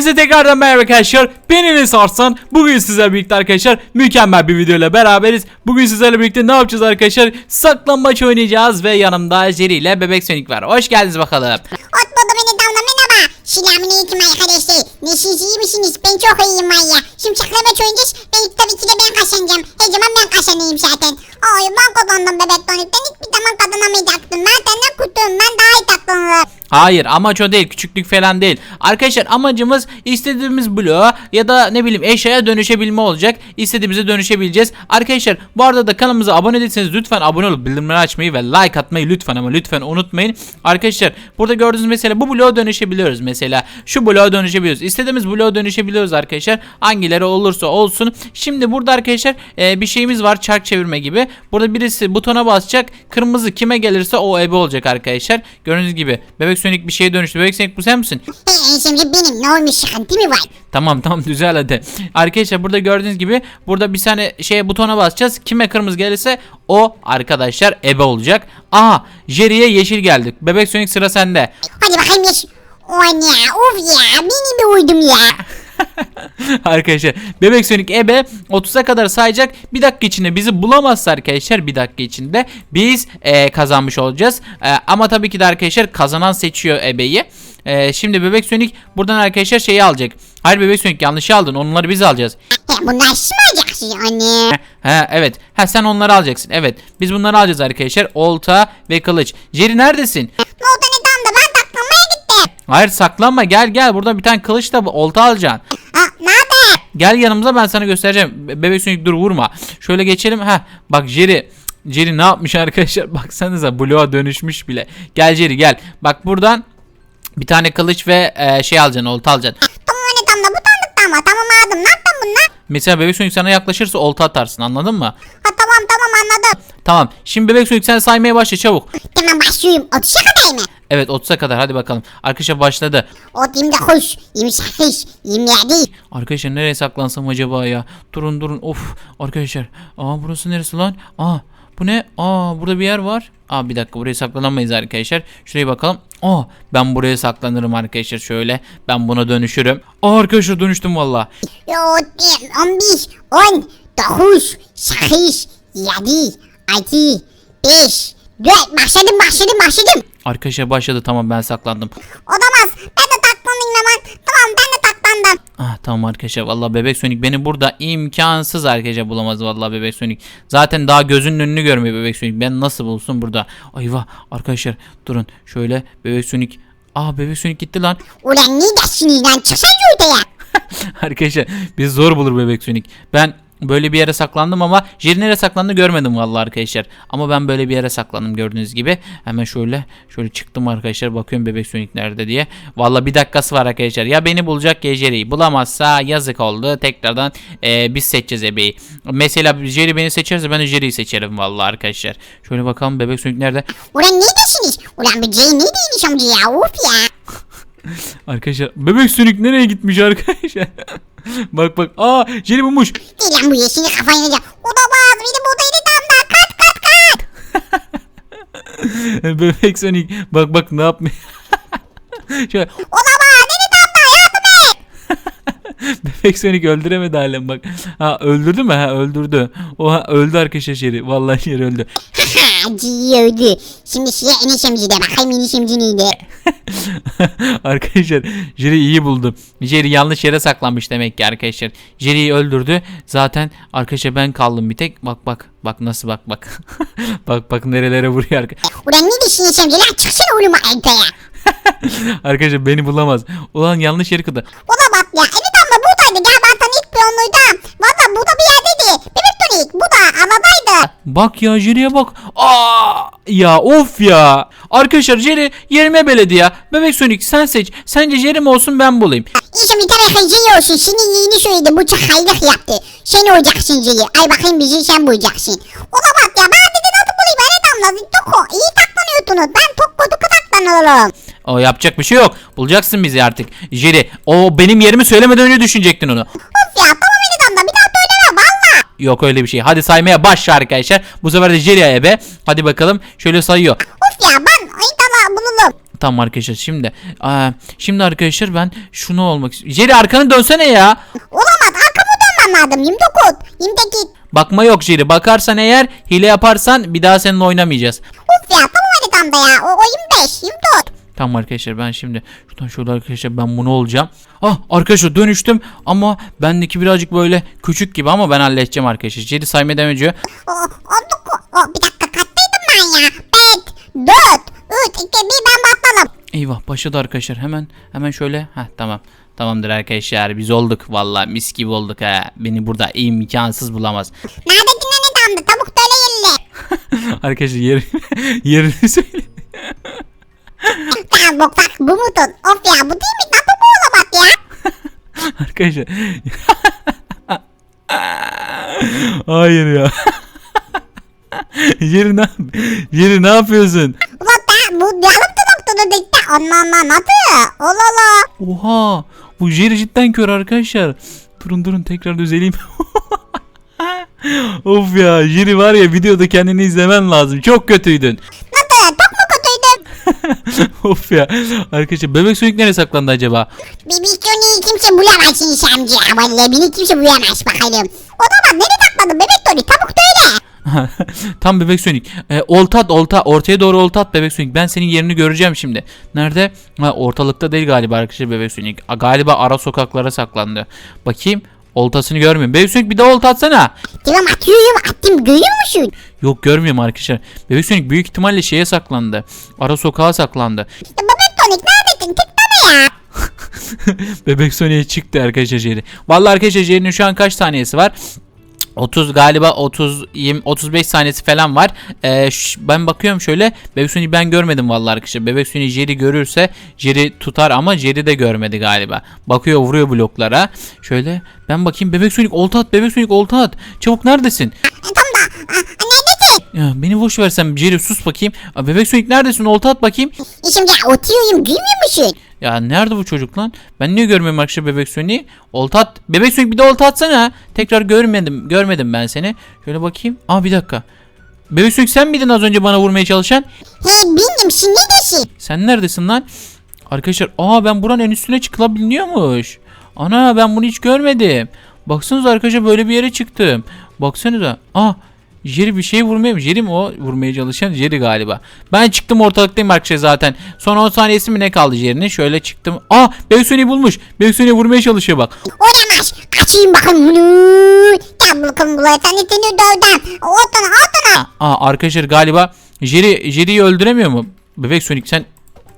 Hepinize tekrardan merhaba arkadaşlar. Ben Enes Arslan. Bugün sizlerle birlikte arkadaşlar mükemmel bir video ile beraberiz. Bugün sizlerle birlikte ne yapacağız arkadaşlar? Saklambaç oynayacağız ve yanımda Jerry ile Bebek Sonic var. Hoş geldiniz bakalım. Ot buldum beni damla merhaba. Selamünaleyküm arkadaşlar. Nasılsınız iyi misiniz? Ben çok iyiyim var ya. Şimdi saklambaç oynayacağız. Ben tabii ki de ben kazanacağım. Her zaman ben kazanayım zaten. Ay ben kazandım bebek tonik. Ben hiçbir zaman kazanamayacaktım. Ben senden kutum. Ben daha iyi taklanırım. Hayır amaç o değil küçüklük falan değil. Arkadaşlar amacımız istediğimiz bloğa ya da ne bileyim eşyaya dönüşebilme olacak. İstediğimize dönüşebileceğiz. Arkadaşlar bu arada da kanalımıza abone değilseniz lütfen abone olup bildirimleri açmayı ve like atmayı lütfen ama lütfen unutmayın. Arkadaşlar burada gördüğünüz mesela bu bloğa dönüşebiliyoruz mesela. Şu bloğa dönüşebiliyoruz. İstediğimiz bloğa dönüşebiliyoruz arkadaşlar. Hangileri olursa olsun. Şimdi burada arkadaşlar e, bir şeyimiz var çark çevirme gibi. Burada birisi butona basacak. Kırmızı kime gelirse o ebe olacak arkadaşlar. Gördüğünüz gibi bebek sönük bir şeye dönüştü. Bebek sönük bu sen misin? He şimdi benim ne olmuş sıkıntı mı var? Tamam tamam düzel hadi. Arkadaşlar burada gördüğünüz gibi burada bir tane şeye butona basacağız. Kime kırmızı gelirse o arkadaşlar ebe olacak. Aha Jerry'e yeşil geldik. Bebek sönük sıra sende. Hadi bakayım yaş. O ne of ya. Beni bir uydum ya. arkadaşlar bebek sönük ebe 30'a kadar sayacak. Bir dakika içinde bizi bulamazsa arkadaşlar bir dakika içinde biz e, kazanmış olacağız. E, ama tabii ki de arkadaşlar kazanan seçiyor ebeyi. E, şimdi bebek sönük buradan arkadaşlar şeyi alacak. Hayır bebek sönük yanlış aldın. Onları biz alacağız. Bunlar alacaksın anne. He evet. Ha sen onları alacaksın. Evet. Biz bunları alacağız arkadaşlar. Olta ve kılıç. Jerry neredesin? Ne oldu ne damla ben taklamaya gittim. Hayır saklanma. Gel gel. Burada bir tane kılıç da olta alacaksın. Ha nerede? Gel yanımıza ben sana göstereceğim. Be- Bebek sönük dur vurma. Şöyle geçelim. Ha bak Jerry. Jerry ne yapmış arkadaşlar? Baksanıza bloğa dönüşmüş bile. Gel Jerry gel. Bak buradan bir tane kılıç ve e, şey alacaksın. Olta alacaksın. Tamam anne damla bu tanıdık ama tamam aldım. Ne yaptın bunlar? Mesela bebek sönük sana yaklaşırsa olta atarsın. Anladın mı? Ha tamam tamam anladım. Tamam. Şimdi bebek sönük sen saymaya başla çabuk. Tamam başlıyorum. 30'a kadar mı? Evet 30'a kadar hadi bakalım. Arkadaşlar başladı. 29, 28, 27. Arkadaşlar nereye saklansam acaba ya? Durun durun. Of arkadaşlar. Aa burası neresi lan? Aa bu ne? Aa burada bir yer var. Aa bir dakika buraya saklanamayız arkadaşlar. Şuraya bakalım. Aa ben buraya saklanırım arkadaşlar şöyle. Ben buna dönüşürüm. Aa arkadaşlar dönüştüm valla. Yo, 11, 10, 9, 8, 7, 6, 5, 4. Başladım başladım başladım. Arkadaşlar başladı tamam ben saklandım. Olamaz. Ben de taklanayım hemen. Tamam ben de taklandım. Ah tamam arkadaşlar valla bebek sönük beni burada imkansız arkadaşlar bulamaz valla bebek sönük. Zaten daha gözünün önünü görmüyor bebek sönük. Ben nasıl bulsun burada? Ayva arkadaşlar durun şöyle bebek sönük. Aa bebek sönük gitti lan. Ulan ne dersiniz lan? Çıksana ortaya. arkadaşlar biz zor bulur bebek sönük. Ben böyle bir yere saklandım ama Jerry nereye saklandı görmedim vallahi arkadaşlar. Ama ben böyle bir yere saklandım gördüğünüz gibi. Hemen şöyle şöyle çıktım arkadaşlar bakıyorum bebek sönük nerede diye. Vallahi bir dakikası var arkadaşlar. Ya beni bulacak ya Jerry'yi. Bulamazsa yazık oldu. Tekrardan e, biz seçeceğiz ebeyi. Mesela Jerry beni seçerse ben de Jerry'yi seçerim vallahi arkadaşlar. Şöyle bakalım bebek sönük nerede? Ulan ne dersiniz? Ulan bu Jay ne değilmiş amca ya? Of ya. Arkadaşlar bebek sönük nereye gitmiş arkadaşlar? bak bak. Aa Jerry bulmuş. Değil lan bu yeşili kafayı yiyecek. Olamaz. Benim odayı damla. Kat kat kat. Bebek Sonic bak bak ne yapmıyor. Şöyle Olamaz. Beni damla. Yardım et. Bebek Sonic öldüremedi halen bak. Ha öldürdü mü? Ha öldürdü. Oha öldü arkadaşlar Jerry. Vallahi Jerry öldü. Ha, Jay öldü. Şimdi size enişemci de bakayım enişemci neydi? arkadaşlar Jerry iyi buldu. Jerry yanlış yere saklanmış demek ki arkadaşlar. Jerry'yi öldürdü. Zaten arkadaşlar ben kaldım bir tek. Bak bak bak nasıl bak bak. bak bak nerelere vuruyor arkadaşlar. Ulan ne enişemci lan? Çıksana oğlum ortaya. arkadaşlar beni bulamaz. Ulan yanlış yeri kıdı. Olamaz ya. Eni damla buradaydı. Gel ben sana ilk piyonluydum. Valla burada bir yerdeydi. Bebek tonik. Bu da havadaydı. Bak ya Jerry'e bak. Aa ya of ya. Arkadaşlar Jerry yerime beledi ya. Bebek Sonic sen seç. Sence Jerry mi olsun ben bulayım. İşte bir tane hacı olsun. Senin yeni söyledim. Bu çok hayırlık yaptı. Sen olacaksın Jay. Ay bakayım bizi sen bulacaksın. Olamaz ya. Ben dedi nasıl bulayım? Eni damla. Toko. İyi taklanıyorsunuz. Ben tok koduku taklanıyorum. O yapacak bir şey yok. Bulacaksın bizi artık. Jerry o benim yerimi söylemeden önce düşünecektin onu. Of ya tamam Eni damla. Bir daha söyleme. Valla. Yok öyle bir şey. Hadi saymaya başla arkadaşlar. Bu sefer de Jerry ebe. Hadi bakalım. Şöyle sayıyor. Of ya ben damla bulurum. Tamam arkadaşlar şimdi. Aa, şimdi arkadaşlar ben şunu olmak istiyorum. Jerry arkanı dönsene ya. Olamaz arkamı dönmem lazım 29. 28. Bakma yok Jerry. Bakarsan eğer hile yaparsan bir daha seninle oynamayacağız. Uf ya tamam hadi tam da ya. O, o 25. 24. Tamam arkadaşlar ben şimdi şuradan şöyle arkadaşlar ben bunu olacağım. Ah arkadaşlar dönüştüm ama bendeki birazcık böyle küçük gibi ama ben halledeceğim arkadaşlar. O, olduk. O, bir dakika kaçtaydım ben ya. 5, 4, 3, 2, 1 ben battalım. Eyvah başladı arkadaşlar hemen hemen şöyle heh tamam tamamdır arkadaşlar biz olduk valla mis gibi olduk ha beni burada imkansız bulamaz Neredesin ne damdı? Tavuk yerine. arkadaşlar yeri, yerini söyle Tamam bak bak bu mutun. Of ya bu değil mi? Nasıl bu olamaz ya? arkadaşlar hayır ya yeri ne yeri ne yapıyorsun Ulan da bu noktada da Allah nasıl? Allah Allah. oha bu Jerry cidden kör arkadaşlar durun durun tekrar düzeleyim of ya Jerry var ya videoda kendini izlemen lazım çok kötüydün Nasıl? Çok mu kötüydüm? of ya. Arkadaşlar bebek Sonic nereye saklandı acaba? Bibisyonu kimse bulamaz Şamcı. Vallahi beni kimse bulamaz bakalım. O zaman nereye sakladın bebek Tony? Tavuk söyle. Tam bebek Sonic. Ee, olta at olta. Ortaya doğru olta at bebek Sonic. Ben senin yerini göreceğim şimdi. Nerede? Ha, ortalıkta değil galiba arkadaşlar bebek. A, galiba ara sokaklara saklandı. Bakayım. Oltasını görmüyorum. Bebek Sonic bir daha olta atsana. Tamam atıyorum attım görüyor musun? Yok görmüyorum arkadaşlar. Bebek Sonic büyük ihtimalle şeye saklandı. Ara sokağa saklandı. Ya bebek Tony neredesin? Tıklama ya. Bebek Sonic'e çıktı arkadaşlar Jerry. Vallahi arkadaşlar Jerry'nin şu an kaç saniyesi var? 30 galiba 30 20 35 saniyesi falan var. Ee, ben bakıyorum şöyle. Bebek Sonic'i ben görmedim vallahi arkadaşlar. Bebek Sonic Jerry görürse Jerry tutar ama Jerry de görmedi galiba. Bakıyor vuruyor bloklara. Şöyle ben bakayım Bebek Sonic olta at. Bebek Sonic olta at. Çabuk neredesin? E, Tam da. Ya beni boş versen Jerry sus bakayım. Aa, Bebek Sonic neredesin? Olta at bakayım. E, Şimdi oturuyorum görmüyor musun? Ya nerede bu çocuk lan? Ben niye görmüyorum arkadaşlar bebek Sonic'i? Olta at. Bebek Sonic bir de olta atsana. Tekrar görmedim. Görmedim ben seni. Şöyle bakayım. Aa bir dakika. Bebek Sonic sen miydin az önce bana vurmaya çalışan? He benim şimdi neredesin? Sen neredesin lan? Arkadaşlar aa ben buranın en üstüne çıkılabiliyormuş. Ana ben bunu hiç görmedim. Baksanıza arkadaşlar böyle bir yere çıktım. Baksanıza. Aa Jerry bir şey vurmuyor mu? Jerry mi o? Vurmaya çalışan Jerry galiba. Ben çıktım ortalıktayım arkadaşlar zaten. Son 10 saniyesi mi ne kaldı Jerry'nin? Şöyle çıktım. Aa Sonic'i bulmuş. Sonic'i vurmaya çalışıyor bak. Olamaz. Kaçayım bakın bunu. Gel bakalım de seni dövdüm. Otana otana. Aa arkadaşlar galiba Jerry Jerry'yi öldüremiyor mu? Bebek Sonic sen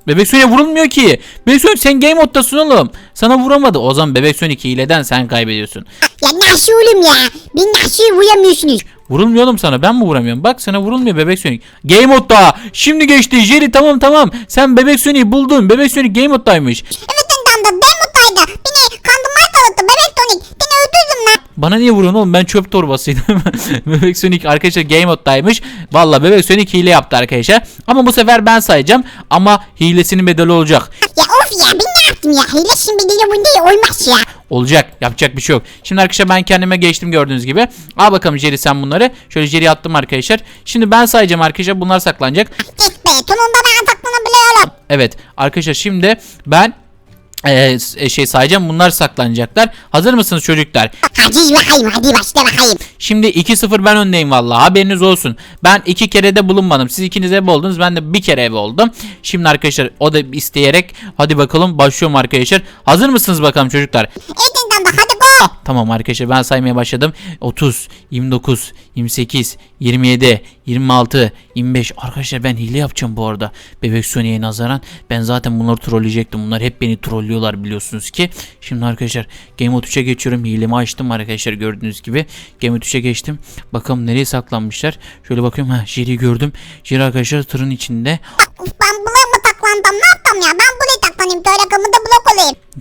Bebek Sonic'e vurulmuyor ki. Bebek Sonic sen game moddasın oğlum. Sana vuramadı. O zaman Bebek Sonic hileden sen kaybediyorsun. Ya nasıl oğlum ya? Beni nasıl vuramıyorsunuz? Vurulmuyor sana. Ben mi vuramıyorum? Bak sana vurulmuyor Bebek Sonic. Game modda. Şimdi geçti. Jerry tamam tamam. Sen Bebek Sonic'i buldun. Bebek Sonic game moddaymış. Evet Endam'da Demutay'da beni kandırmaya çalıştı bebek Tony. Seni öldürdüm lan. Bana niye vuruyorsun oğlum? Ben çöp torbasıydım. Bebek Sonic arkadaşlar game moddaymış. Valla Bebek Sonic hile yaptı arkadaşlar. Ama bu sefer ben sayacağım. Ama hilesinin bedeli olacak. Ya of ya ben ne yaptım ya? Hile şimdi deli bu değil olmaz ya. Olacak. Yapacak bir şey yok. Şimdi arkadaşlar ben kendime geçtim gördüğünüz gibi. Al bakalım Jerry sen bunları. Şöyle Jerry attım arkadaşlar. Şimdi ben sayacağım arkadaşlar. Bunlar saklanacak. Git be sonunda ben saklanabiliyorum. Evet arkadaşlar şimdi ben eee, s- şey sayacağım. Bunlar saklanacaklar. Hazır mısınız çocuklar? Hadi bakayım hadi başla bakayım. Şimdi 2-0 ben öndeyim vallahi haberiniz olsun. Ben iki kere de bulunmadım. Siz ikiniz ebe oldunuz. Ben de bir kere ebe oldum. Şimdi arkadaşlar o da isteyerek hadi bakalım başlıyorum arkadaşlar. Hazır mısınız bakalım çocuklar? Evet Go. Tamam arkadaşlar ben saymaya başladım. 30, 29, 28, 27, 26, 25. Arkadaşlar ben hile yapacağım bu arada. Bebek Sonic'e nazaran. Ben zaten bunları trolleyecektim. Bunlar hep beni trollüyorlar biliyorsunuz ki. Şimdi arkadaşlar Game Mode 3'e geçiyorum. Hilemi açtım arkadaşlar gördüğünüz gibi. Game Mode 3'e geçtim. Bakalım nereye saklanmışlar. Şöyle bakıyorum. Ha Jerry'i gördüm. Jerry arkadaşlar tırın içinde. Ben buraya mı taklandım ne yaptım ya? Ben buraya taklanayım. Böyle da olayım.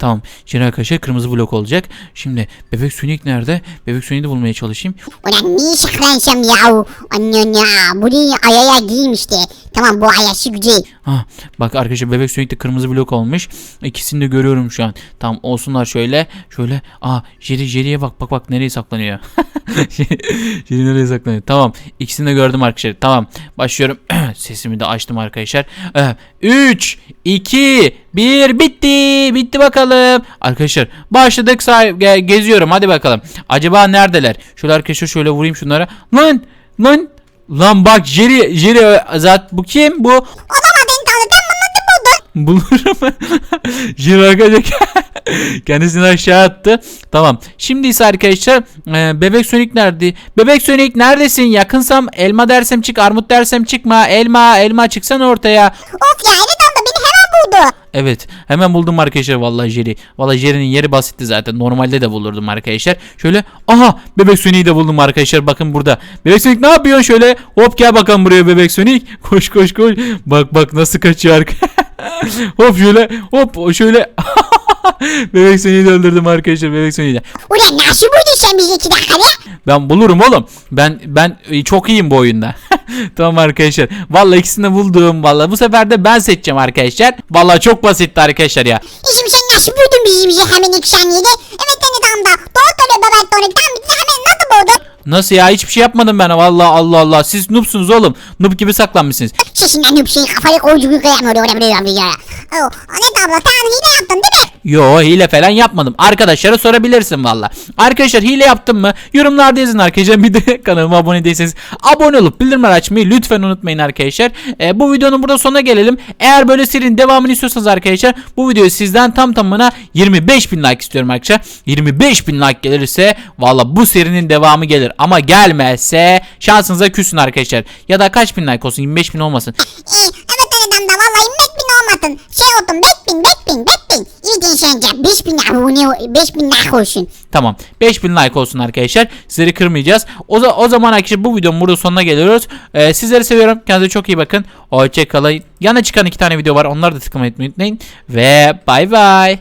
Tamam. Jerry arkadaşlar kırmızı blok olacak. Şimdi Bebek Sonic nerede? Bebek Sonic'i de bulmaya çalışayım. Ulan niye saklansam ya? Annen ya. Buraya ayaya giyeyim işte. Tamam bu ayaşı güzel. Ha, bak arkadaşlar bebek Sonic'te kırmızı blok olmuş. İkisini de görüyorum şu an. Tamam olsunlar şöyle. Şöyle. Aa Jerry Jerry'e bak bak bak nereye saklanıyor. Jerry nereye saklanıyor. Tamam. İkisini de gördüm arkadaşlar. Tamam. Başlıyorum. Sesimi de açtım arkadaşlar. 3 2 1 bitti. Bitti bakalım. Arkadaşlar başladık. Ge- geziyorum. Hadi bakalım. Acaba neredeler? Şöyle arkadaşlar şöyle vurayım şunlara. Lan lan Lan bak Jerry Jerry zat bu kim bu? Odama beni tanıdın mı? Bulurum. Jiro arkadaşlar kendisini aşağı attı. Tamam. Şimdi ise arkadaşlar e, Bebek Sonic nerede? Bebek Sonic neredesin? Yakınsam elma dersem çık, armut dersem çıkma. Elma, elma çıksan ortaya. Of ya evet abla beni hemen buldu. Evet. Hemen buldum arkadaşlar vallahi Jerry. Vallahi Jerry'nin yeri basitti zaten. Normalde de bulurdum arkadaşlar. Şöyle aha Bebek Sonic'i de buldum arkadaşlar. Bakın burada. Bebek Sonic ne yapıyorsun şöyle? Hop gel bakalım buraya Bebek Sonic. Koş koş koş. Bak bak nasıl kaçıyor arkadaşlar. hop şöyle hop şöyle. Bebek Sonic'i de öldürdüm arkadaşlar. Bebek Sonic'i de. Ulan nasıl buldun sen bizi iki dakikada? Ben bulurum oğlum. Ben ben e, çok iyiyim bu oyunda. tamam arkadaşlar. Vallahi ikisini buldum. Vallahi bu sefer de ben seçeceğim arkadaşlar. Vallahi çok basitti arkadaşlar ya. İşim sen nasıl buldun bizi hemen iki saniyede? Evet seni damda. Doğru söylüyor bebek Tony. Tam bizi hemen nasıl buldun? Nasıl ya? Hiçbir şey yapmadım ben. Vallahi Allah Allah. Siz noobsunuz oğlum. Noob gibi saklanmışsınız. Sesinden bir şey kafayı koyucu yıkayamıyor. Oraya buraya buraya. Oh, evet abla sen hile yaptın değil mi? Yo hile falan yapmadım. Arkadaşlara sorabilirsin valla Arkadaşlar hile yaptım mı? Yorumlarda yazın arkadaşlar. Bir de kanalıma abone değilseniz abone olup bildirimler açmayı lütfen unutmayın arkadaşlar. Ee, Bu videonun burada sonuna gelelim. Eğer böyle serinin devamını istiyorsanız arkadaşlar bu videoyu sizden tam tamına 25 bin like istiyorum arkadaşlar. 25 bin like gelirse valla bu serinin devamı gelir ama gelmezse şansınıza küsün arkadaşlar ya da kaç bin like olsun 25 bin olmasın evet seni damda vallahi mek bin olmasın. Şey oldum bek bin bek bin bek bin. İyi değil sence. Beş bin abone beş bin like olsun. Tamam. 5000 like olsun arkadaşlar. Sizleri kırmayacağız. O, o zaman arkadaşlar bu videonun burada sonuna geliyoruz. Ee, sizleri seviyorum. Kendinize çok iyi bakın. Hoşçakalın. Yana çıkan iki tane video var. Onları da tıklamayı unutmayın. Ve bay bay.